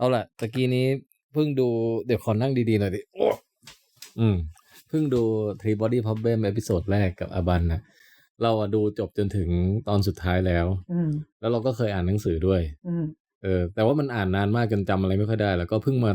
เอาล่ะตะกี้นี้เพิ่งดูเดี๋ยวขอนั่งดีๆหน่อยดิโอ้อืมเพิ่งดู Three Body Problem เอพิโซดแรกกับอาบันนะเราอะดูจบจนถึงตอนสุดท้ายแล้ว อืมแล้วเราก็เคยอ่านหนังสือด้วย อืมเออ แต่ว่ามันอ่านนานมากจนจำอะไรไม่ค่อยได้ แล้วก็เพิ่งมา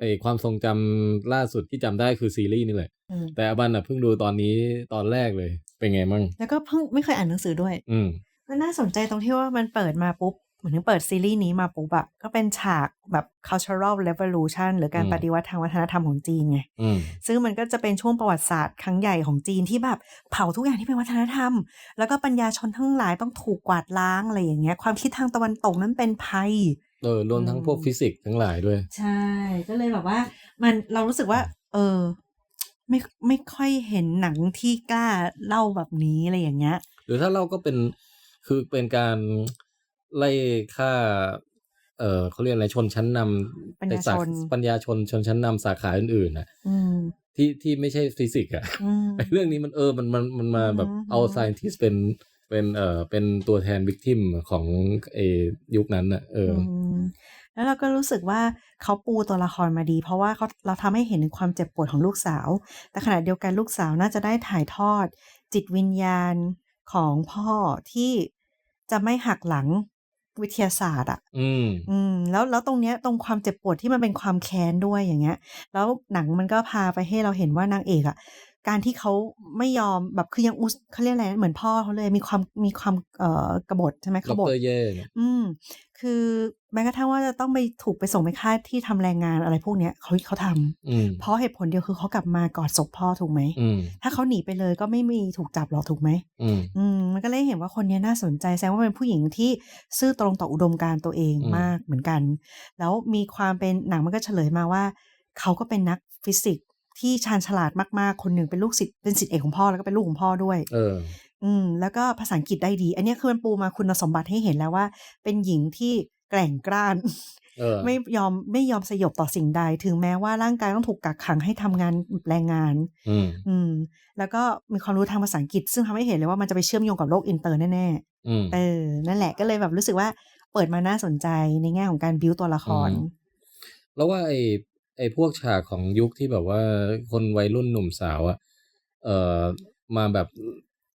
ไอความทรงจำล่าสุดที่จำได้คือซีรีส์นี่แหละ อืมแต่อาบันอะเพิ่งดูตอนนี้ตอนแรกเลย เป็นไงมั่งแล้วก็เพิ่งไม่เคยอ่านหนังสือด้วย อืม มันน่าสนใจตรงที่ว่ามันเปิดมาปุ๊บ เหมือนถึงเปิดซีรีส์นี้มาปุ๊บอะก็เป็นฉากแบบ cultural revolution หรือการอืมปฏิวัติทางวัฒนธรรมของจีนไงอืมซึ่งมันก็จะเป็นช่วงประวัติศาสตร์ครั้งใหญ่ของจีนที่แบบเผาทุกอย่างที่เป็นวัฒนธรรม แล้วก็ปัญญาชนทั้งหลายต้องถูกกวาดล้างอะไรอย่างเงี้ย ความคิดทางตะวันตกนั้นเป็นภัยเออรวมทั้งอืมพวกฟิสิกส์ทั้งหลายด้วย ใช่ ก็เลยแบบว่า มันเรารู้สึกว่า เออ ไม่ไม่ค่อยเห็นหนังที่กล้าเล่าแบบนี้อะไรอย่างเงี้ย หรือถ้าเราก็เป็นคือเป็นการ ไล่ฆ่า เออเขาเรียกอะไรชนชั้นนำปัญญาในสชนปัญญาชนชนชั้นนำสาขาอื่นๆน่ะอืมที่ที่ไม่ใช่ฟิสิกส์อะอืมไอ้เรื่องนี้มันเออมันมันมันมาแบบอืมเอา scientist เป็นเป็นเอ่อเป็นตัวแทนวิกทิมของเออยุคนั้นน่ะเอออมแล้วเราก็รู้สึกว่าเขาปูตัวละครมาดี เพราะว่าเขาเราทำให้เห็นถึงความเจ็บปวดของลูกสาว แต่ขณะเดียวกันลูกสาวน่าจะได้ถ่ายทอด จิตวิญญาณของพ่อที่จะไม่หักหลัง วิทยาศาสตร์อะ อืม อืม แล้วแล้วตรงเนี้ยตรงความเจ็บปวดที่มันเป็นความแค้นด้วยอย่างเงี้ย แล้วหนังมันก็พาไปให้เราเห็นว่านางเอกอะ การที่เขาไม่ยอมแบบคือยังอุสเขาเรียกอะไรเหมือนพ่อเขาเลยมีความมีความเอ่อกบฏใช่ไหมดขบฏรเย่เนี่ยอืมคือแม้กระทั่งว่าจะต้องไปถูกไปส่งไปค่ายที่ทำแรงงานอะไรพวกเนี้ยเขาเขาทำอืมเพราะเหตุผลเดียวคือเขากลับมากอดศพพ่อถูกไหมอืมถ้าเขาหนีไปเลยก็ไม่มีถูกจับหรอกถูกไหมอืมอืมมันก็เลยเห็นว่าคนนี้น่าสนใจแสดงว่าเป็นผู้หญิงที่ซื่อตรงต่ออุดมการณ์ตัวเองอืมมากเหมือนกัน แล้วมีความเป็นหนังมันก็เฉลยมาว่า เขาก็เป็นนักฟิสิกส์ ที่ชาญฉลาดมากๆ คนหนึ่งเป็นลูกศิษย์เป็นศิษย์เอกของพ่อแล้วก็เป็นลูกของพ่อด้วย เออ อืม แล้วก็ภาษาอังกฤษได้ดี อันเนี้ยคือมันปูมาคุณสมบัติให้เห็นแล้วว่า เป็นหญิงที่แกร่งกร้านเออไม่ยอมไม่ยอมสยบต่อสิ่งใด ถึงแม้ว่าร่างกายต้องถูกกักขังให้ทำงานแรงงาน อืม อืม แล้วก็มีความรู้ทางภาษาอังกฤษ ซึ่งทำให้เห็นเลยว่ามันจะไปเชื่อมโยงกับโลกอินเตอร์แน่อืมๆเออ นั่นแหละก็เลยแบบรู้สึกว่าเปิดมาน่าสนใจในแง่ของการบิวตัวละครอืมแล้วว่าไอ้ ไอ้พวกฉากของยุคที่แบบว่าคนวัยรุ่นหนุ่มสาวอะเอ่อมาแบบ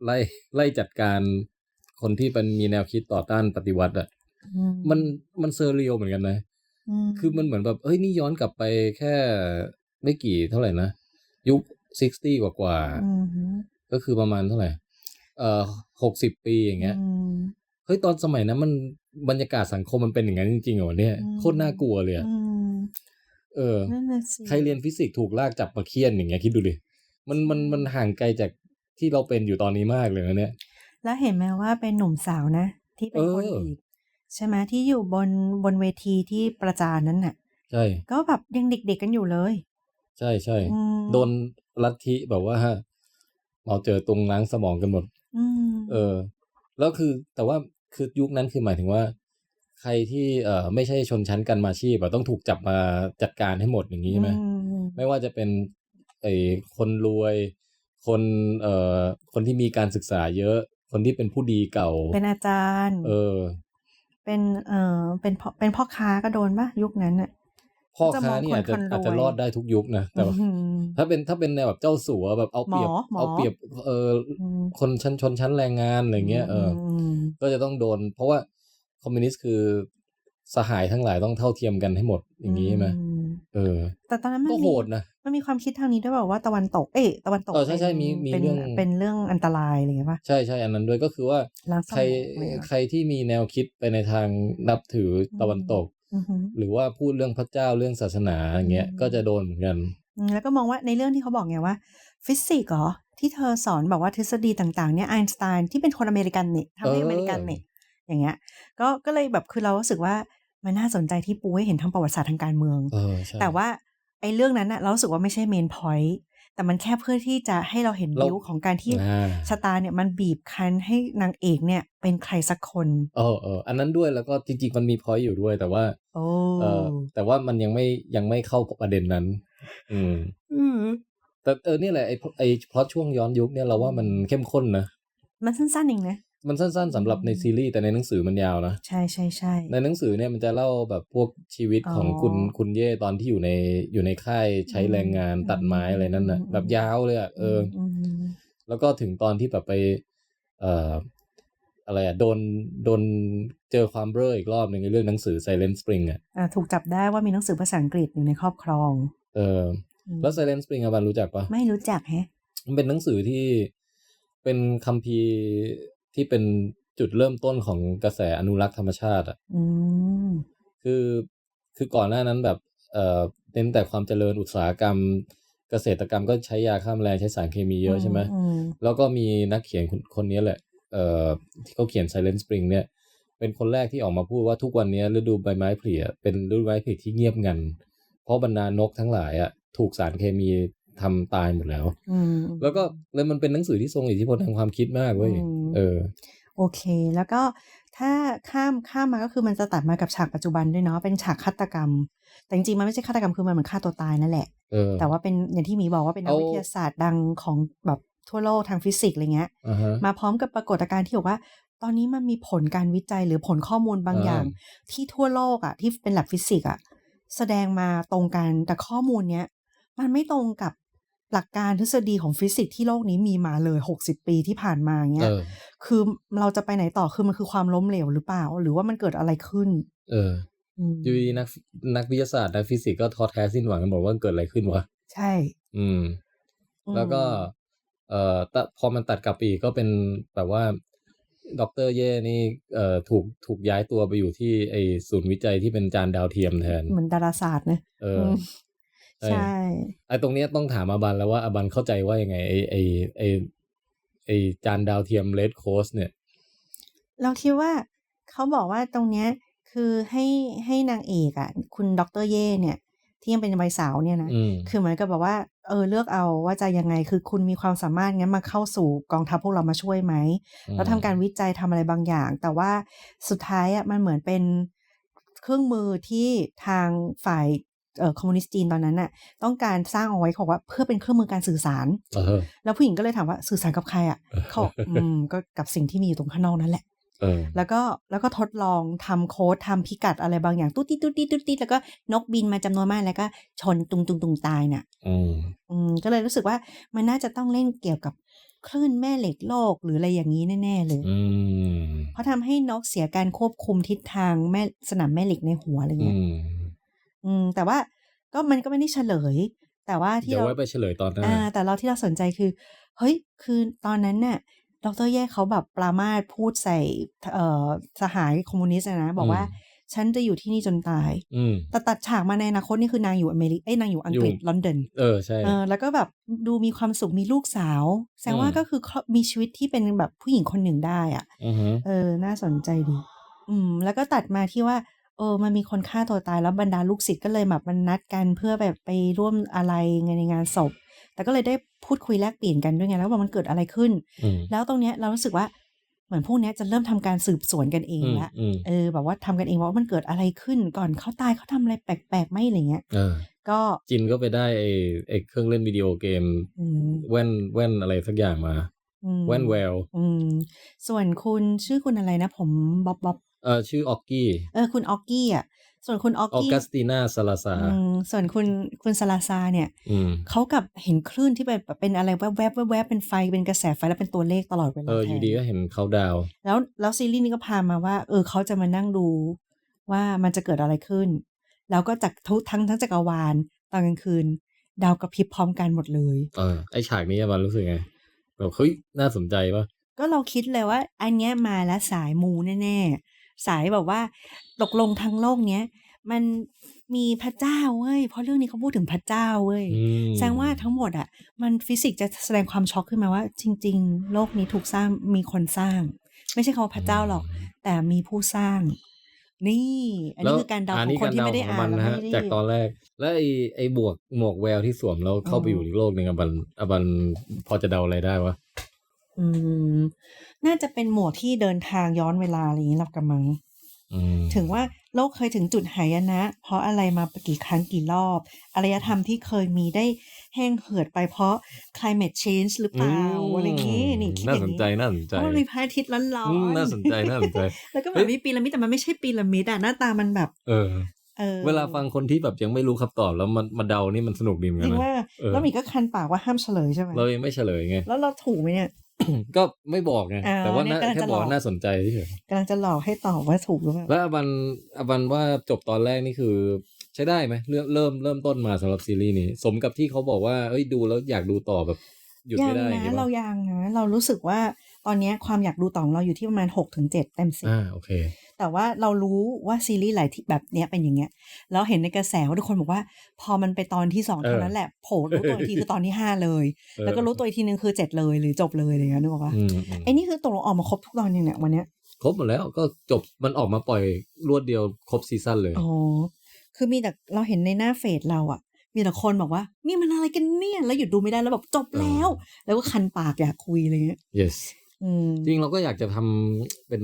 ไล่ไล่จัดการคนที่เป็นมีแนวคิดต่อต้านปฏิวัติอะอืมันมันเซอร์เรียลเหมือนกันนะมคือมันเหมือนแบบเอ้ยนี่ย้อนกลับไปแค่ไม่กี่เท่าไหร่นะ ยุคซิกตี้กว่ากว่าๆอืมฮึก็คือประมาณเท่าไหร่ เอ่อหกสิบปีอย่างเงี้ยอืมเฮ้ยตอนสมัยนั้นมันบรรยากาศสังคมมันเป็นอย่างนั้นจริงๆเหรอเนี่ยอืมโคตรน่ากลัวเลยอะอืม เออนั่นน่ะสิใครเรียนฟิสิกส์ถูกลากจับมาเคี่ยนอย่างเงี้ยคิดดูดิมันมันมันห่างไกลจากที่เราเป็นอยู่ตอนนี้มากเลยนะเนี่ย แล้วเห็นไหมว่าเป็นหนุ่มสาวนะ ที่เป็นคนเอออีกใช่ไหมที่อยู่บนบนเวทีที่ประจานนั้นน่ะ ใช่ ก็แบบยังเด็กๆกันอยู่เลย ใช่ใช่อืมโดนลัทธิแบบว่าเราเจอตรงล้างสมองกันหมดอืมเออ แล้วคือแต่ว่าคือยุคนั้นคือหมายถึงว่า ใครที่เอ่อไม่ใช่ชนชั้นกันมาชีพอะต้องถูกจับมาจัดการให้หมดอย่างนี้ใช่ไหมอืมไม่ว่าจะเป็นไอ้คนรวย คนเอ่อคนที่มีการศึกษาเยอะ คนที่เป็นผู้ดีเก่า เป็นอาจารย์ เออ เป็นเอ่อเป็นพ่อเป็นพ่อค้าก็โดนปะยุคนั้นน่ะพ่อจะมค้าองนี่อาจจะคนรวยอาจจะรอดได้ทุกยุคนะแต่ว่าอืมถ้าเป็นถ้าเป็นในวแบบเจ้าสัวแบบเอาเปรียบหมอหมอเอาเปรียบเอออืมคนชั้นชนชั้นแรงงานอะไรเงี้ยเอออมก็จะต้องโดน เพราะว่า คอมมิวนิสต์คือสหายทั้งหลายต้องเท่าเทียมกันให้หมดอย่างนี้ใช่ไหมอืมเออ แต่ตอนนั้นมันก็มีโหดนะมันมีความคิดทางนี้ด้วยแบบว่าตะวันตก เอ๊ะตะวันตกเออใช่ใช่ป็นมีมีเป็นเรื่องเป็นเรื่องอันตรายอะไรอย่างเงี้ยป่ะใช่ใช่อันนั้นด้วยก็คือว่าล้างสมองใครเลยอะใครที่มีแนวคิดไปในทางนับถือตะวันตกอือหือหรือว่าพูดเรื่องพระเจ้าเรื่องศาสนาอย่างเงี้ยอืมก็จะโดนเหมือนกันอืมแล้วก็มองว่าในเรื่องที่เขาบอกไงว่า ฟิสิกส์เหรอที่เธอสอนบอกว่าทฤษฎีต่างๆเนี่ยไอน์สไตน์ที่เป็นคนอเมริกันเนี่ยทำให้เอออเมริกันเนี่ย อย่างเงี้ย ก็ก็เลยแบบคือเรารู้สึกว่ามันน่าสนใจที่ปูให้เห็นทั้งประวัติศาสตร์ทางการเมืองเออใช่แต่ว่าไอ้เรื่องนั้นน่ะเรารู้สึกว่าไม่ใช่เมนพอยต์แต่มันแค่เพื่อที่จะให้เราเห็นเราวิวของการที่อ่าชะตาเนี่ยมันบีบคั้นให้นางเอกเนี่ยเป็นใครสักคนเออเอออันนั้นด้วยแล้วก็จริงๆมันมีพอยต์อยู่ด้วยแต่ว่าโอ้เออแต่ว่ามันยังไม่ยังไม่เข้าประเด็นนั้น อืมอืมแต่เออเนี่ยแหละไอ้ไอ้เพราะช่วงย้อนยุคเนี่ยเราว่ามันเข้มข้นนะมันสั้นๆเองนะ มันสั้นๆสำหรับในซีรีส์แต่ในหนังสือมันยาวนะใช่ใช่ใช่ในหนังสือเนี่ยมันจะเล่าแบบพวกชีวิตของอ๋อคุณคุณเย่ตอนที่อยู่ในอยู่ในค่ายใช้แรงงานอืมตัดไม้อะไรนั่นน่ะอืมแบบยาวเลยอะเอออมแล้วก็ถึงตอนที่แบบไป เอ่ออะไรอะโดนโดนเจอความเบ้ออีกรอบหนึ่งในเรื่องหนังสือ Silent Spring อะอ่าถูกจับได้ว่ามีหนังสือภาษาอังกฤษอยู่ในครอบครอง เอออืมแล้ว Silent Spring อะบันรู้จักปะไม่รู้จักแฮะ มันเป็นหนังสือที่เป็นคัมภีร์ ที่เป็นจุดเริ่มต้นของกระแสอนุรักษ์ธรรมชาติอะอืมคือคือก่อนหน้านั้นแบบเอ่อเน้นแต่ความเจริญอุตสาหกรรม เกษตรกรรมก็ใช้ยาฆ่าแมลงใช้สารเคมีเยอะใช่ไหมอืมแล้วก็มีนักเขียนคนคนนี้แหละเอ่อที่เขาเขียน Silent Spring เนี่ย เป็นคนแรกที่ออกมาพูดว่าทุกวันนี้ฤดูใบไม้ผลิอะเป็นฤดูใบไม้ผลิที่เงียบงัน เพราะบรรดานกทั้งหลายอะถูกสารเคมี ทำตายหมดแล้วอืมแล้วก็เลยมันเป็นหนังสือที่ทรงอิทธิพลทางความคิดมากเว้ยอืมเออ โอเค แล้วก็ถ้าข้ามข้ามมาก็คือมันจะตัดมากับฉากปัจจุบันด้วยเนาะเป็นฉากฆาตกรรม แต่จริงๆมันไม่ใช่ฆาตกรรมคือมันเหมือนฆ่าตัวตายนั่นแหละเออแต่ว่าเป็นอย่างที่หมีบอกว่าเป็นนักเอาวิทยาศาสตร์ดังของแบบทั่วโลกทางฟิสิกส์อะไรเงี้ยอ่าฮะมาพร้อมกับปรากฏการณ์ที่บอกว่า ตอนนี้มันมีผลการวิจัยหรือผลข้อมูลบางอ่าอย่าง ที่ทั่วโลกอะที่เป็น lab ฟิสิกส์อะแสดงมาตรงกันแต่ข้อมูลเนี้ยมันไม่ตรงกับ หลักการทฤษฎีของฟิสิกส์ที่โลกนี้มีมาเลยหกสิบปีที่ผ่านมาเงี้เอยอคือเราจะไปไหนต่อคือมันคือความล้มเหลวหรือเปล่า หรือว่ามันเกิดอะไรขึ้น เอออืมอยู่ดีนักนักวิทยาศาสตร์นักฟิสิกส์ก็ท้อแท้สิ้นหวังกันหมดว่าเกิดอะไรขึ้นวะ ใช่ อืมอืมแล้วก็ เอ่อตะพอมันตัดกลับไปอีกก็เป็นแบบว่าด็อกเตอร์เย่นี่เอ่อถูกถูกย้ายตัวไปอยู่ที่ไอศูนย์วิจัยที่เป็นจานดาวเทียมแทน เหมือนดาราศาสตร์นะเออม ใช่ใช่ไอตรงเนี้ยต้องถามอาบันแล้วว่าอาบันเข้าใจว่ายังไงไอไอไอไอจานดาวเทียมเลดโคสเนี่ย เราคิดว่าเขาบอกว่าตรงเนี้ยคือให้ให้นางเอกอะ คุณดรเย่เนี่ย ที่ยังเป็นวัยสาวเนี่ยนะอืมคือเหมือนกับแบบว่า เออเลือกเอาว่าจะยังไงคือคุณมีความสามารถงั้นมาเข้าสู่กองทัพพวกเรามาช่วยไหมแล้วทำการวิจัยทำอะไรบางอย่าง แต่ว่าสุดท้ายอะมันเหมือนเป็นเครื่องมือที่ทางฝ่ายเอ่อ คอมมิวนิสต์จีนตอนนั้นน่ะต้องการสร้างเอาไว้เขาบอกว่าเพื่อเป็นเครื่องมือการสื่อสารเออแล้วผู้หญิงก็เลยถามว่าสื่อสารกับใครอะเขาบอกอืมก็กับสิ่งที่มีอยู่ตรงข้างนอกนั่นแหละเออแล้วก็แล้วก็ทดลองทำโค้ดทำพิกัดอะไรบางอย่างตุ๊ดติ๊ดตุ๊ดติ๊ดตุ๊ดติ๊ดแล้วก็นกบินมาจำนวนมากแล้วก็ชนตุงตุงตุงตายน่ะอืมอืมก็เลยรู้สึกว่ามันน่าจะต้องเล่นเกี่ยวกับคลื่นแม่เหล็กโลกหรืออะไรอย่างนี้แน่ๆเลยอืมเพราะทำให้นกเสียการควบคุมทิศทางแม่สนามแม่เหล็กในหัวอะไรอืเงี้ยม อืม แต่ว่าก็มันก็ไม่ได้เฉลย แต่ว่าที่เดี๋ยวเราไว้ไปเฉลยตอนหน้า อ่า แต่เราที่เราสนใจคือ เฮ้ย คือตอนนั้นน่ะดรแย่เขาแบบปรามาสพูดใส่เอ่อสหายคอมมิวนิสต์อะนะ บอกว่าอืมฉันจะอยู่ที่นี่จนตาย อืม แต่ตัดฉากมาในอนาคตนี่คือนางอยู่อเมริกเอ้ยนางอยู่อังกฤษอยู่ ลอนดอน เออ ใช่ เออแล้วก็แบบดูมีความสุขมีลูกสาว แสดงว่าอืม ก็คือเขามีชีวิตที่เป็นแบบผู้หญิงคนหนึ่งได้อะอือฮึเออ น่าสนใจดี อืม แล้วก็ตัดมาที่ว่า เออ มันมีคนฆ่าตัวตายแล้วบรรดาลูกศิษย์ก็เลยแบบมันนัดกันเพื่อแบบไปร่วมอะไรในงานศพ แต่ก็เลยได้พูดคุยแลกเปลี่ยนกันด้วยไงแล้วว่ามันเกิดอะไรขึ้นอืมแล้วตรงเนี้ยเรารู้สึกว่าเหมือนพวกเนี้ยจะเริ่มทำการสืบสวนกันเองอืมละอืมเออแบบว่าทำกันเองว่ามันเกิดอะไรขึ้นก่อนเขาตายเขาทำอะไรแปลกๆไหมอะไรเงี้ยเออก็จินก็ไปได้ไอ้ไอ้เครื่องเล่นวิดีโอเกมอืมแว่นแว่นอะไรสักอย่างมาอืมแว่นแววอืมส่วนคุณชื่อคุณอะไรนะผมบ๊อบบ๊อบ เออชื่อออกกี้เออคุณออกกี้อะส่วนคุณออกออกี้กัสตินาซาลาซาอืมส่วนคุณคุณซาลาซาเนี่ยอืมเขากับเห็นคลื่นที่เป็นแบบเป็นอะไรแวบๆแวบๆแวบๆเป็นไฟเป็นกระแสไฟแล้วเป็นตัวเลขตลอดเวลาเออแทอยู่นดีก็เห็นเขาดาวน์แล้วแล้วซีรีส์นี้ก็พามาว่า เออเขาจะมานั่งดูว่ามันจะเกิดอะไรขึ้น แล้วก็จากทุกทั้งทั้งจักรวาลตอนกลางคืน ดาวกระพริบพร้อมกันหมดเลย เออไอฉากนี้มันรู้สึกไงแบบเฮ้ยน่าสนใจปะก็เราคิดเลยว่า อันเนี้ยมาแล้วสายมูแน่ๆ สายแบบว่า ตกลงทั้งโลกเนี้ยมันมีพระเจ้าเว้ย เพราะเรื่องนี้เขาพูดถึงพระเจ้าเว้ยอืมแสดงว่าทั้งหมดอะ มันฟิสิกส์จะแสดงความช็อกขึ้นมาว่า จริง ๆ โลกนี้ถูกสร้างมีคนสร้าง ไม่ใช่คำว่าพระเจ้าหรอก แต่มีผู้สร้าง นี่ อันนี้คือการเดาของคนที่ไม่ได้อ่านมัแล้วนะฮะไม่ได้จากตอนแรก แล้วไอไอบวกหมวกแววที่สวมแล้วเข้าไปอืมอยู่อีกโลกหนึ่งอะบันอะบันพอจะเดาอะไรได้วะ อืม น่าจะเป็นหมวกที่เดินทางย้อนเวลา อะไรอย่างนี้หรอกกำมัง อืม ถึงว่าโลกเคยถึงจุดหายนะ เพราะอะไรมากี่ครั้งกี่รอบอารยธรรมที่เคยมีได้แห้งเหือดไปเพราะ climate change หรือเปล่า อะไรอย่างงี้นี่คิดน่าอย่าสงนนี้ใจน่าสนเพใจราะมันมีพระอาทิตย์ร้อนอืมน่าสนใจน่าสนใจ ๆ แล้วก็แบบมีพีระมิดแต่มันไม่ใช่พีระมิดอะหน้าตามันแบบ เออ เออเวลาฟังคนที่แบบยังไม่รู้คำตอบแล้วมันมาเดานี่มันสนุกดีเหมือนจกัรินงนะว่าเออแล้วหมีก็คันปากว่าห้ามเฉลยใช่ไหมเรายังไม่เฉลยไง แล้วเราถูกไหมเนี่ย ก็ไม่บอกไงอ่าแต่ว่าเนี่ยน่ากำลังแค่จะบอกหลอกว่าน่าสนใจเฉยกำลังจะหลอกให้ตอบว่าถูกหรือเปล่าแล้วอบันอบันว่าจบตอนแรกนี่คือ ใช้ได้ไหมเริ่มเริ่มเริ่มต้นมาสำหรับซีรีส์นี้สมกับที่เขาบอกว่าเอ้ยดูแล้วอยากดูต่อแบบหยุดยัไม่ได้อย่างนะเงี้ยเราป่ะยังนะเรารู้สึกว่าตอนเนี้ยความอยากดูต่อของเราอยู่ที่ประมาณหกถึงเจ็ดเต็มสิบอ่าโอเค แต่ว่าเรารู้ว่าซีรีส์หลายที่แบบเนี้ยเป็นอย่างเงี้ย แล้วเห็นในกระแสว่าทุกคนบอกว่า พอมันไปตอนที่สองเออเท่านั้นแหละโผล่รู้ตัวอีกทีคือตอนที่ห้าเลยเออแล้วก็รู้ตัวอีกทีนึงคือเจ็ดเลยหรือจบเลยอะไรเงี้ยนึกออกปะอืมอืมไอ้นี่คือตกลงออกมาครบทุกตอนยังเนี่ยวันเนี้ยครบหมดแล้วก็จบมันออกมาปล่อยรวดเดียวครบซีซั่นเลยอ๋อคือมีแต่เราเห็นในหน้าเฟซเราอะมีแต่คนบอกว่านี่มันอะไรกันเนี่ยแล้วหยุดดูไม่ได้แล้วแบบจบแล้ว แล้วก็คันปากอยากคุยอะไรเงี้ย yes อืมจริงเราก็อยากจะทำเป็น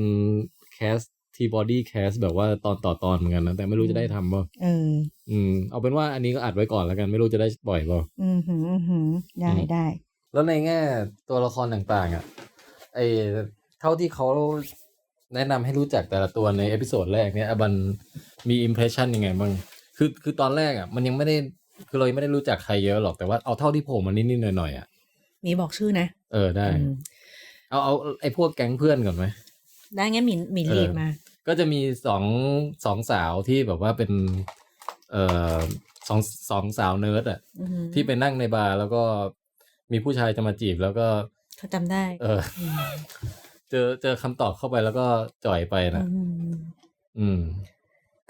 แคส ทีบอดี้แคสแบบว่าตอนต่อตอนเหมือนกันนะ แต่ไม่รู้จะได้ทำป่ะเออ อืม เอาเป็นว่าอันนี้ก็อัดไว้ก่อนแล้วกัน ไม่รู้จะได้ปล่อยป่ะอืมหืมอืมหืมได้อืมได้ แล้วในแง่ตัวละครต่างๆ อะ ไอเท่าที่เขาแนะนำให้รู้จักแต่ละตัวในเอพิโซดแรกเนี่ยอบันมีอิมเพรสชันยังไงบ้าง คือคือตอนแรกอะ มันยังไม่ได้คือเรายังไม่ได้รู้จักใครเยอะหรอกแต่ว่าเอาเท่าที่โผล่มานิดๆหน่อยๆอะมีบอกชื่อนะ เออได้อืมเอาเอาไอพวกแก๊งเพื่อนก่อนไหมได้งั้นหมินหมินเออลีดมา ก็จะมีสองสองสาวที่แบบว่าเป็น เอ่อสองสองสาวเนิร์ดอะอือหือที่ไปนั่งในบาร์แล้วก็มีผู้ชายจะมาจีบแล้วก็ เขาจำได้เออมเจอเจอคำตอบเข้าไปแล้วก็จ่อยไปนะอืมอืม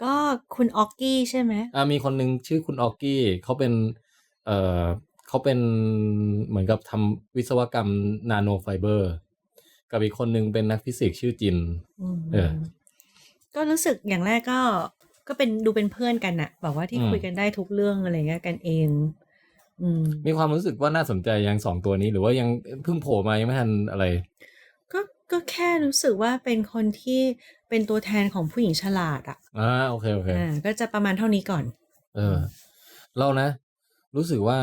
ก็คุณออกกี้ใช่ไหมอ่ามีคนหนึ่งชื่อคุณออกกี้เขาเป็น เอ่อเขาเป็นเหมือนกับทำวิศวกรรมนาโนไฟเบอร์ กับอีกคนหนึ่งเป็นนักฟิสิกส์ชื่อจิน อืมเออ ก็รู้สึกอย่างแรกก็ ก็เป็นดูเป็นเพื่อนกันน่ะบอกว่าที่อืมคุยกันได้ทุกเรื่องอะไรเงี้ยกันเองอืมมีความรู้สึกว่าน่าสนใจยังสองตัวนี้หรือว่ายังเพิ่งโผล่มายังไม่ทันอะไร ก็ก็แค่รู้สึกว่าเป็นคนที่เป็นตัวแทนของผู้หญิงฉลาดอะอ่าโอเคโอเคอ่าก็จะประมาณเท่านี้ก่อน เออ เรานะ รู้สึกว่า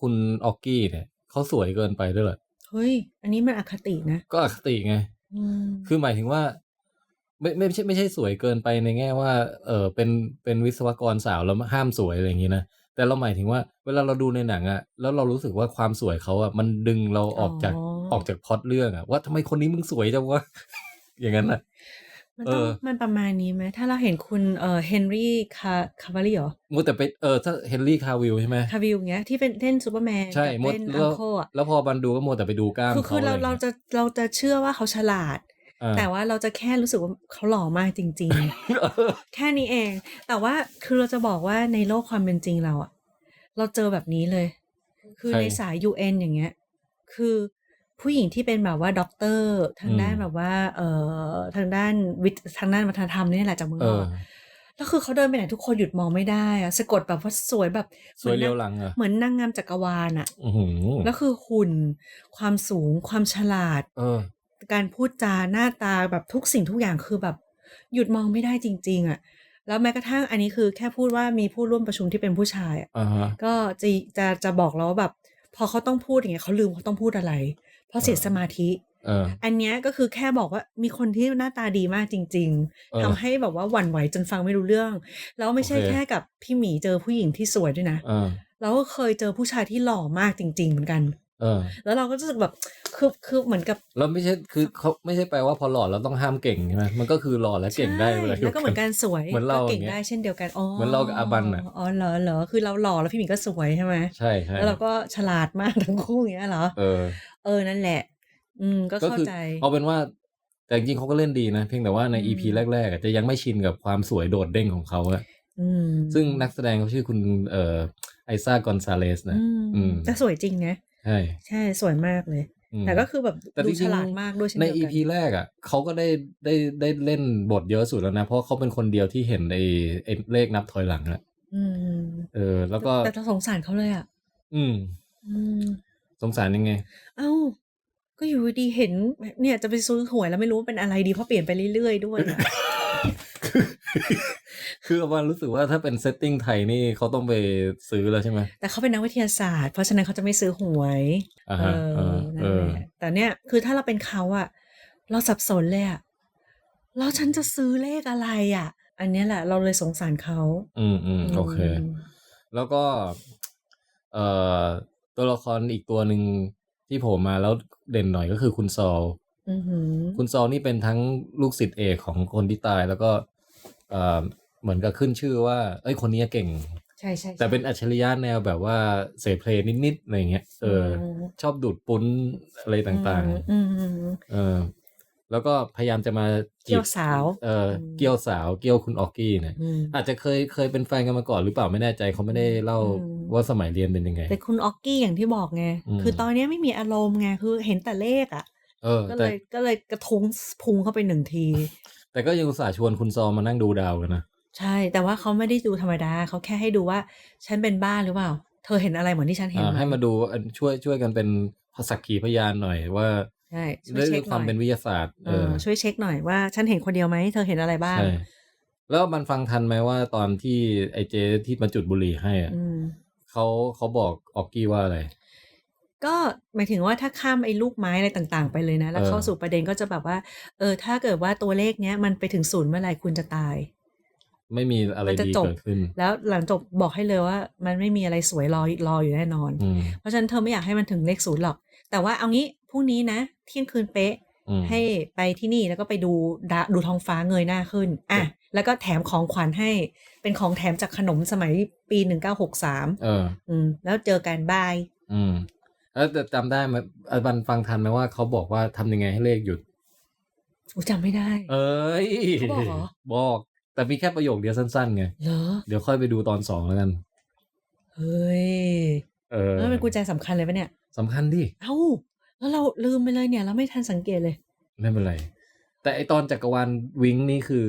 คุณออกกี้เนี่ยเขาสวยเกินไปด้วยเหรอเฮ้ย อันนี้มันอคตินะ ก็อคติไงอืมคือหมายถึงว่า ไม่ไม่ใช่ไม่ใช่สวยเกินไปในแง่ว่า เออเป็นเป็นวิศวกรสาวแล้วห้ามสวยอะไรอย่างนี้นะแต่เราหมายถึงว่า เวลาเราดูในหนังอะแล้วเรารู้สึกว่าความสวยเขาอะมันดึงเราออกจากออกจากพล็อตเรื่องอะว่าทำไมคนนี้มึงสวยจังวะอย่างนั้นอะมันเอต้องอมันประมาณนี้ไหมถ้าเราเห็นคุณเอ่อเฮนรี่คาคาบาลีเหรอมัวแต่ไปเออถ้าเฮนรี่คาวิลใช่ไหมคาวิลเงี้ยที่เป็นเล่นซูเปอร์แมนใช่กับมัวเล่นแล้อัวงโคอะแล้วพอบันดูก็มัวแต่ไปดูกล้ามคือคือเขาเราอะไรเราอย่างจะเงี้ยเราจะเชื่อว่าเขาฉลาด อ่าแต่ว่าเราจะแค่รู้สึกว่าเขาหล่อมากจริง ๆ แค่นี้เอง แต่ว่าคือเราจะบอกว่าในโลกความเป็นจริงเราอะเราเจอแบบนี้เลย คือใครในสาย UN อย่างเงี้ย คือผู้หญิงที่เป็นแบบว่าด็อกเตอร์ทางด้านอืมแบบว่า เอ่อทางด้านวิทย์ทางด้านวัฒนธรรมนี่แหละจากเมืองเอนออกแล้วคือเขาเดินไปไหนทุกคนหยุดมองไม่ได้อะสะกดแบบว่าสวยแบบสวยหมืเรีอนยวหนางลังอะเหมือนนางงามจักรวาลอะ อือหือแล้วคือหุ่น ความสูง ความฉลาด เออ การพูดจาหน้าตาแบบทุกสิ่งทุกอย่างคือแบบหยุดมองไม่ได้จริง ๆอะแล้วแม้กระทั่งอันนี้คือแค่พูดว่ามีผู้ร่วมประชุมที่เป็นผู้ชายอะอ่าฮะก็จะจะจะบอกแล้วว่าแบบ พอเขาต้องพูดอย่างเงี้ยเขาลืมเขาต้องพูดอะไร เพราะเสียสมาธิเอออันเนี้ยก็คือแค่บอกว่ามีคนที่หน้าตาดีมากจริงเออๆทำให้แบบว่าหวั่นไหวจนฟังไม่รู้เรื่อง แล้วไม่ใช่โอเคแค่กับพี่หมีเจอผู้หญิงที่สวยด้วยนะเออแล้วก็เคยเจอผู้ชายที่หล่อมากจริง ๆ เหมือนกัน เออ แล้วเราก็รู้สึกแบบคือคือเหมือนกับแล้วไม่ใช่คือเขาไม่ใช่แปลว่าพอหล่อแล้วต้องห้ามเก่งใช่ไหมมันก็คือหล่อและเก่งได้เวลาใช่แล้วก็เหมือนกันสวยเหมือนเราก็อเก่ย่างงเงี้ยได้เช่นเดียวกันอ๋อเหมือนเรากับอาบันน่ะอ๋อเหรอเหรอคือเราหล่อแล้วพี่หมีก็สวยใช่ไหมใช่ใช่แล้วเราก็ฉลาดมากทั้งคู่อย่างเงี้ยเหรอเออ เออนั่นแหละ อืมก็ก็เข้าคือใจเอาเป็นว่าแต่จริงๆเขาก็เล่นดีนะเพียงแต่ว่าในอืมอีพีแรกๆอะจะยังไม่ชินกับความสวยโดดเด้งของเขาอะอืมซึ่งนักแสดงเขาชื่อคุณเอ่อไอซ่ากอนซาเลสนะอืมอืมแต่สวยจริงนะ ใช่ใช่สวยมากเลยอืมแต่ก็คือแบบแต่ดูจริงๆฉลาดมากด้วยเช่นในเดียวอีกันพีแรกอะเขาก็ได้ได้ได้เล่นบทเยอะสุดแล้วนะ เพราะเขาเป็นคนเดียวที่เห็นไอ้ไอ้เลขนับถอยหลังอะอืมเออ แล้วก็แต่เราสงสารเขาเลยอะ อืมอืมสงสารยังไง เอ้าก็อยู่ดีๆเห็นเนี่ยจะไปซื้อหวยแล้วไม่รู้ว่าเป็นอะไรดีเพราะเปลี่ยนไปเรื่อยๆด้วยอะ คือคือมันรู้สึกว่าถ้าเป็นเซตติ้งไทยนี่เขาต้องไปซื้อแล้วใช่ไหมแต่เขาเป็นนักวิทยาศาสตร์เพราะฉะนั้นเขาจะไม่ซื้อหวยอ่าเอฮะอเออนั่เอนอแหละแต่เนี่ยคือถ้าเราเป็นเขาอะเราสับสนเลยอะแล้วฉันจะซื้อเลขอะไรอะอันเนี้ยแหละ เราเลยสงสารเขาอืมอืมโอเคมแล้วก็ เอ่อตัวละครอีกตัวหนึ่งที่โผล่มาแล้วเด่นหน่อยก็คือคุณซอลอือหือคุณซอลนี่เป็นทั้งลูกศิษย์เอกของคนที่ตาย แล้วก็ เอ่อเหมือนกับขึ้นชื่อว่า เอ้ยคนนี้เก่ง ใช่ใช่แต่เป็นอัจฉริยะแนวแบบว่าเสเพลนิดๆอะไรอย่างเงี้ยเอออมชอบดูดปุ้นอะไรต่างอืมอืมอืมๆเออ แล้วก็พยายามจะมาจีเกี่บยวสาว เอออมเกี่ยวสาว เกี่ยวคุณออกกี้เนี่ยอืมอาจจะเคยเคยเป็นแฟนกันมาก่อนหรือเปล่าไม่แน่ใจเขาไม่ได้เล่าอืมว่าสมัยเรียนเป็นยังไง แต่คุณออกกี้อย่างที่บอกไงอืมคือตอนเนี้ยไม่มีอารมณ์ไง คือเห็นแต่เลขอะเออก็เลแต่ยก็เลยกระทุ้งพุงเข้าไปหนึ่งที แต่ก็ยังอุตส่าห์ชวนคุณซอมานั่งดูดาวกันนะ ใช่ แต่ว่าเขาไม่ได้ดูธรรมดา เขาแค่ให้ดูว่า ฉันเป็นบ้าหรือเปล่า เธอเห็นอะไรเหมือนที่ฉันเห็นอ่าไหมให้มาดูอันช่วยช่วยกันเป็นสักขีพยานหน่อยว่าใช่ช่วยด้วยเช็คคหวามน่อยเป็นวิทยาศาสตร์เออช่วยเช็คหน่อยว่าฉันเห็นคนเดียวไหมเธอเห็นอะไรบ้างใช่แล้วมันฟังทันไหมว่าตอนที่ไอเจที่มาจุดบุหรี่ให้อะอืมเขาเขาบอกออกกี้ว่าอะไร ก็หมายถึงว่า ถ้าข้ามไอ้ลูกไม้อะไรต่าง ๆ ไปเลยนะแล้วเออเข้าสู่ประเด็นก็จะแบบว่า เออ ถ้าเกิดว่าตัวเลขเนี้ยมันไปถึงศูนย์เมื่อไหร่คุณจะตาย ไม่มีอะไรมันจะดีจบ เกิดขึ้น แล้วหลังจบบอกให้เลยว่า มันไม่มีอะไรสวยรอรออยู่แน่นอน อืม เพราะฉะนั้นเธอไม่อยากให้มันถึงเลขศูนย์หรอก แต่ว่าเอางี้พรุ่งนี้นะเที่ยงคืนเป๊ะ อืมให้ไปที่นี่แล้วก็ไปดูดาดูท้องฟ้าเงยหน้าขึ้น อะ แล้วก็แถมของขวัญให้เป็นของแถมจากขนมสมัยปีหนึ่งเก้าหกสามเออ อืมแล้วเจอกันบาย อืม แล้วแต่จำได้ไหมอะบันฟังทันไหมว่าเขาบอกว่าทำยังไงให้เลขหยุดอูจำไม่ได้ เอ้ยเขาบอกเหรอบอก แต่มีแค่ประโยคเดียวสั้นๆไงเหรอเดี๋ยวค่อยไปดูตอนสองแล้วกัน เฮ้ย เออแล้วมันเป็นกุญแจสำคัญเลยปะเนี่ยสำคัญดิ เอ้า แล้วเราลืมไปเลยเนี่ย เราไม่ทันสังเกตเลย ไม่เป็นไร แต่ไอตอนจักรวาลวิงนี่คือ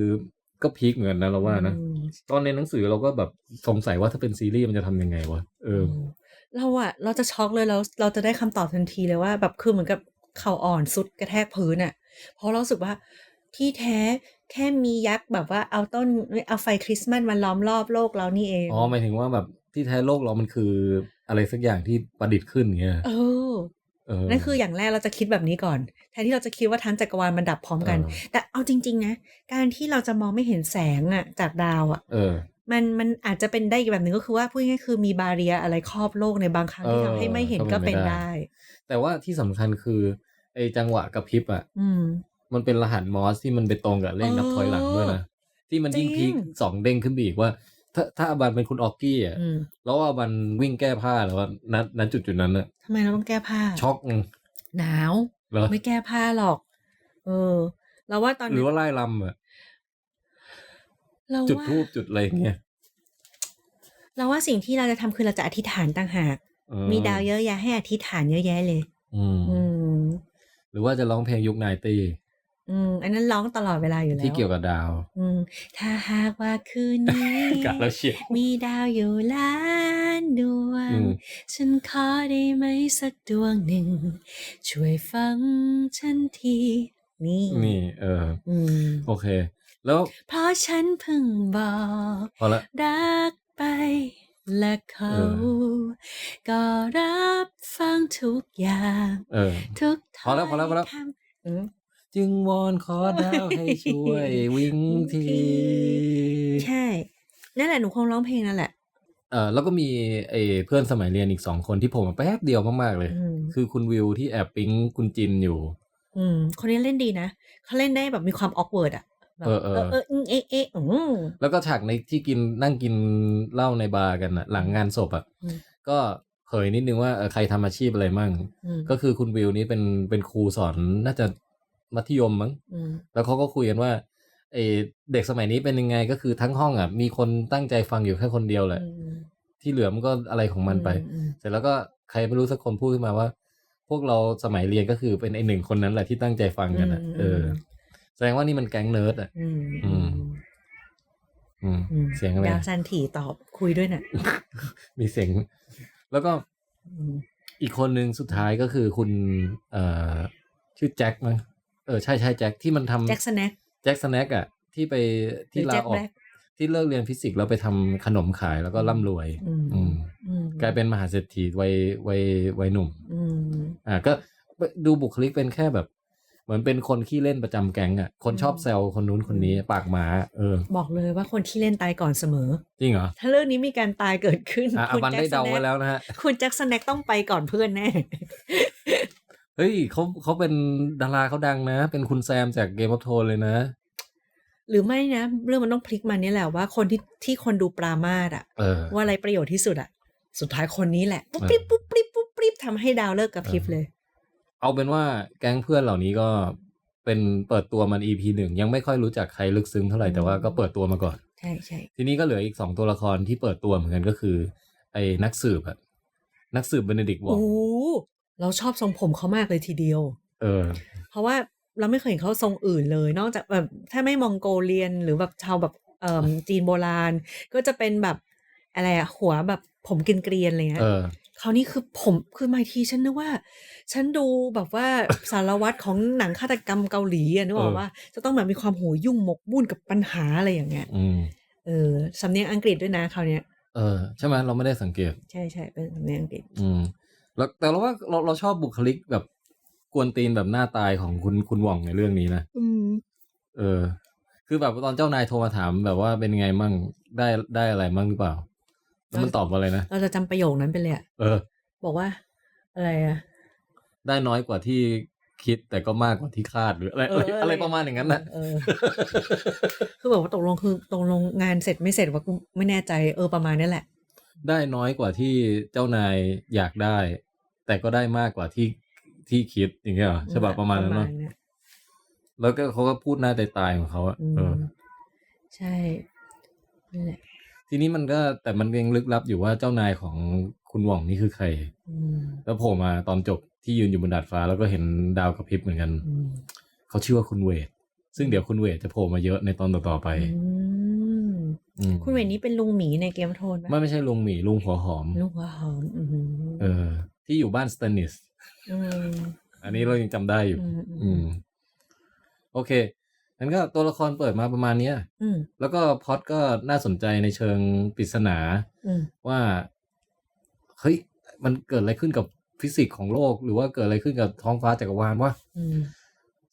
ก็พีคเหมือนกันนะเราว่านะอืมตอนในหนังสือเราก็แบบสงสัยว่าถ้าเป็นซีรีส์มันจะทำยังไงวะ เออ เราอะเราจะช็อกเลย เรา เราจะได้คำตอบทันทีเลยว่า แบบคือเหมือนกับเข่าอ่อนสุดกระแทกพื้นอะเพราะเรารู้สึกว่า ที่แท้แค่มียักษ์แบบว่าเอาต้น เอาไฟคริสต์มาสมาล้อมรอบโลกเรานี่เอง อ๋อ หมายถึงว่าแบบที่แท้โลกเรามันคืออะไรสักอย่างที่ประดิษฐ์ขึ้นอย่างเงี้ย เออ เออ นั่นคืออย่างแรกเราจะคิดแบบนี้ก่อน แทนที่เราจะคิดว่าทั้งจักรวาลมันดับพร้อมกัน เออ แต่เอาจริง ๆ นะ การที่เราจะมองไม่เห็นแสงอะจากดาวอะเออ มัน มันอาจจะเป็นได้อีกแบบหนึ่ง ก็คือว่าพูดง่ายๆคือมีบาเรียอะไรครอบโลกในบางครั้งที่เออทำให้ไม่เห็นก็ก็เป็เป็นนไปได้ได้ แต่ว่าที่สำคัญคือไอจังหวะกระพริบอะ อืม มันเป็นรหัสมอสที่มันไปตรงกับเลขนับถอยหลังด้วยนะ ที่มันยิ่งจริงพีคสองเด้งขึ้นไปอีกว่า ถ้าถ้าอาบันเป็นคุณออกกี้อะอืมแล้วอาบันวิ่งแก้ผ้าแล้วว่าณณจุดจุดๆนั้นอะทำไมเราต้องแก้ผ้า ช็อกไงหนาว เหรอไม่แก้ผ้าหรอก เออ เราว่าตอนหรือนั้นว่าไล่ลำอะ เราจุดว่าทูบจุดอะไรอย่างเงี้ยเราว่าสิ่งที่เราจะทำคือเราจะอธิษฐานต่างหาก เออมีดาวเยอะแยะให้อธิษฐานเยอะแยะเลย อืมอืม หรือว่าจะร้องเพลงยุคไนตี้อืม อันนั้นร้องตลอดเวลาอยู่แล้วที่เกี่ยวกับดาวอืม ถ้าหากว่าคืนนี้ กะแล้วเชียร์ มีดาวอยู่ล้านดวง อืม ฉันขอได้ไหมสักดวงหนึ่ง ช่วยฟังฉันที นี่ นี่ เออ อืม โอเค แล้วเพราะฉันเพิ่งบอก พอละ รักไปและเขา เอ ก็รับฟังทุกอย่าง เออ ทุกพอแล้วพอแล้วพอแล้ว ถ้ยคำอืม จึงวอนขอดาวให้ช่วย วิ่งทีใช่ นั่นแหละหนูคงร้องเพลงนั่นแหละเออแล้วก็มีไอ้เพื่อนสมัยเรียนอีกสองคนที่ผมมาแป๊บเดียวมาก ๆ เลย อืมคือคุณวิวที่แอบปิ๊งคุณจินอยู่ อืมคนนี้เล่นดีนะเขาเล่นได้แบบมีความออกเวิร์ดอะแบบ เออเออเอออืมเอะเอะอืมแล้วก็ฉากในที่กินนั่งกินเหล้าในบาร์กันอะหลังงานศพอะอืมก็เผยนิดนึงว่าเออใครทำอาชีพอะไรมั่งอืมก็คือคุณวิวนี้เป็นเป็นครูสอนน่าจะมัธยมมั้งอืมแล้วเขาก็คุยกันว่าไอเด็กสมัยนี้เป็นยังไงก็คือทั้งห้องอะ มีคนตั้งใจฟังอยู่แค่คนเดียวแหละอืมที่เหลือมันก็อะไรของมันไปอืมเสร็จแล้วก็ใครไม่รู้สักคนพูดขึ้นมาว่า พวกเราสมัยเรียนก็คือเป็นไอหนึ่งคนนั้นแหละที่ตั้งใจฟังกันอะอืมเออแส ดงว่านี่มันแก๊งเนิร์ดอะอืมอืมอืม อืม เสียงอะไรดาวซันถีตอบคุยด้วยน่ะ มีเสียง แล้วก็อืมอีกคนหนึ่งสุดท้ายก็คือคุณ เอ่อ ชื่อแจ็คมั้งเออ ใช่ใช่แจ็คที่มันทำแจ็คสแน็คแจ็คสแน็คอะ ที่ไปหรืที่อลาแจ็คออแบกล็กที่เลิกเรียนฟิสิกส์แล้วไปทำขนมขายแล้วก็ร่ำรวย อืมอืมอืมกลายเป็นมหาเศรษฐีวัยวัยวัยหนุ่มอืมอ่าก็ดูบุคลิกเป็นแค่แบบเห มือนเป็นคนขี้เล่นประจำแก๊งอะ คนชอบแซวคนนู้นคนนี้ปากหมา เออ บอกเลยว่าคนที่เล่นตายก่อนเสมอ จริงเหรอ ถ้าเรื่องนี้มีการตายเกิดขึ้นอะอาคุณบันแจ็ได้คสเดาแน็ไว้คแล้วนะฮะ คุณแจ็คสแน็คต้องไปก่อนเพื่อนแน่ เฮ้ยเขาเขาเป็นดาราเขาดังนะ เป็นคุณแซมจากเกมออฟโทนเลยนะ หรือไม่นะ เรื่องมันต้องพลิกมาเนี่ยแหละว่าคนที่ที่คนดูปรามาสอะเออว่าอะไรประโยชน์ที่สุดอะสุดท้ายคนนี้แหละ ปุ๊บเออปิ๊บปุ๊บปิ๊บปุ๊บปิ๊บทำให้ดาวเลิกกับพริบเลย เอาเป็นว่าแก๊งเพื่อนเหล่านี้ก็เป็นเปิดตัวมัน EP หนึ่งยังไม่ค่อยรู้จักใครลึกซึ้งเท่าไหร่อืมแต่ว่าก็เปิดตัวมาก่อน ใช่ใช่ทีนี้ก็เหลืออีกสองตัวละครที่เปิดตัวเหมือนกันก็คือ ไอ้นักสืบอะนักสืบเบเนดิกต์วอโอ้งโหเราชอบทรงผมเขามากเลยทีเดียว เออ เพราะว่าเราไม่เคยเห็นเขาทรงอื่นเลย นอกจากแบบถ้าไม่มองโกเลียนหรือแบบชาวแบบเอ่อจีนโบราณ ก็จะเป็นแบบอะไรอะหัวแบบผมกินเกรียนๆอะไรเงี้ยเออ คราวนี้คือผมคือมาทีฉันนึกว่า ฉันดูแบบว่าสารวัตรของหนังฆาตกรรมเกาหลีอะนึกออกเออว่า จะต้องแบบมีความหัวยุ่งหมกบุ่นกับปัญหาอะไรอย่างเงี้ยอืมเออสำเนียงอังกฤษด้วยนะคราวเนี้ยเออใช่ไหมเราไม่ได้สังเกต ใช่ใช่เป็นสำเนียงอังกฤษ อืมแล้วแต่เราว่าเราเราชอบบุคลิกแบบกวนตีนแบบหน้าตายของคุณคุณหว่องในเรื่องนี้นะอืม เออ คือแบบตอนเจ้านายโทรมาถามแบบว่าเป็นไงมั่งได้ได้อะไรมั่งหรือเปล่า แล้วมันตอบว่าอะไรนะ เราจะจำประโยคนั้นไปเลยอะเออ บอกว่า อะไรอะได้น้อยกว่าที่คิดแต่ก็มากกว่าที่คาดหรืออะไรเออะไรอเอออะไรประมาณอย่างนั้นนะเออคือแบบว่าตกลงคือตกลงงานเสร็จไม่เสร็จว่ากูไม่แน่ใจเออประมาณนี้แหละ ได้น้อยกว่าที่เจ้านายอยากได้ แต่ก็ได้มากกว่าที่ที่คิดอย่างเงี้ยเหรอใช่ป่ะประมาณนั้นเนาะเนี้ยแล้วก็เขาก็พูดหน้าตายๆของเขาอะอืมเออใช่นั่นแหละ ทีนี้มันก็แต่มันยังลึกลับอยู่ว่าเจ้านายของคุณหว่องนี่คือใคร อืมแล้วโผล่มาตอนจบที่ยืนอยู่บนดาดฟ้า แล้วก็เห็นดาวกระพริบเหมือนกัน อืมเขาชื่อว่าคุณเวท ซึ่งเดี๋ยวคุณเวทจะโผล่มาเยอะในตอนต่อๆไปอืมอืมคุณเวทนี้เป็นลุงหมีในเกมโทนปะไม่ไม่ใช่ลุงหมีลุงหัวหอม ลุงหัวหอมอืมเออ ที่อยู่บ้านสเตนิสอืมอันนี้เรายังจำได้อยู่ อืม อืม โอเค งั้นก็ตัวละครเปิดมาประมาณเนี้ยอืม แล้วก็พล็อดก็น่าสนใจในเชิงปริศนา อืม ว่าเฮ้ยมันเกิดอะไรขึ้นกับฟิสิกส์ของโลก หรือว่าเกิดอะไรขึ้นกับท้องฟ้าจักรวาลวะอืม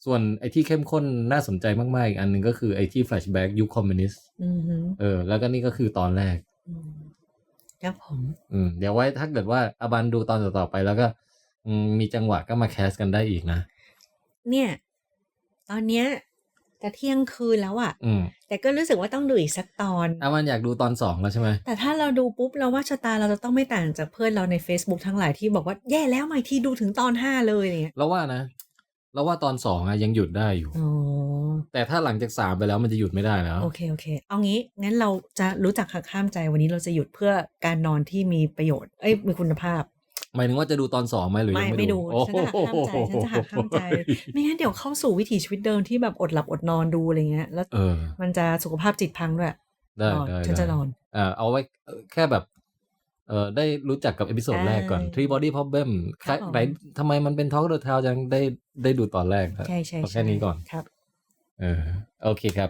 ส่วนไอ้ที่เข้มข้นน่าสนใจมากๆอีกอันหนึ่งก็คือไอ้ที่แฟลชแบ็กยุคคอมมิวนิสต์อืมเออแล้วก็นี่ก็คือตอนแรก อืมครับผม อืมเดี๋ยวไว้ถ้าเกิดว่าอาบันดูตอนต่อๆไปแล้วก็อืมมีจังหวะก็มาแคสกันได้อีกนะ เนี่ย ตอนเนี้ย จะเที่ยงคืนแล้วอะอืมแต่ก็รู้สึกว่าต้องดูอีกสักตอนอาบันอยากดูตอนสองแล้วใช่ไหมแต่ถ้าเราดูปุ๊บเราว่าชะตาเราจะต้องไม่ต่างจากเพื่อนเราใน Facebook ทั้งหลายที่บอกว่าแย่แล้วไม่ที่ดูถึงตอนห้าเลยอะไรเงี้ยเราว่านะเราว่าตอนสองอะยังหยุดได้อยู่อ๋อแต่ถ้าหลังจากสามไปแล้วมันจะหยุดไม่ได้แล้ว โอเคโอเค เอางี้งั้นเราจะรู้จักหักห้ามใจวันนี้เราจะหยุดเพื่อการนอนที่มีประโยชน์เอ้ยมีคุณภาพ หมายถึงว่าจะดูตอนสองไหมหรือไม่ยังไม่ไม่ดูโอ้ฉันจะหักห้ามใจฉันจะหักห้ามใจ ไม่งั้นเดี๋ยวเข้าสู่วิถีชีวิตเดิมที่แบบอดหลับอดนอนดูอะไรเงี้ย แล้วเออมันจะสุขภาพจิตพังด้วยได้นอนได้ฉันจะนอนอ่าเอาไว้แค่แบบเออได้รู้จักกับเอพิโซดอ่าแรกก่อน Three Body Problem ใครครับผมไหนทำไมมันเป็น Talk the Town จังได้ได้ดูตอนแรกครับใช่ใช่เอาใช่แค่นี้ก่อนครับเออโอเคครับ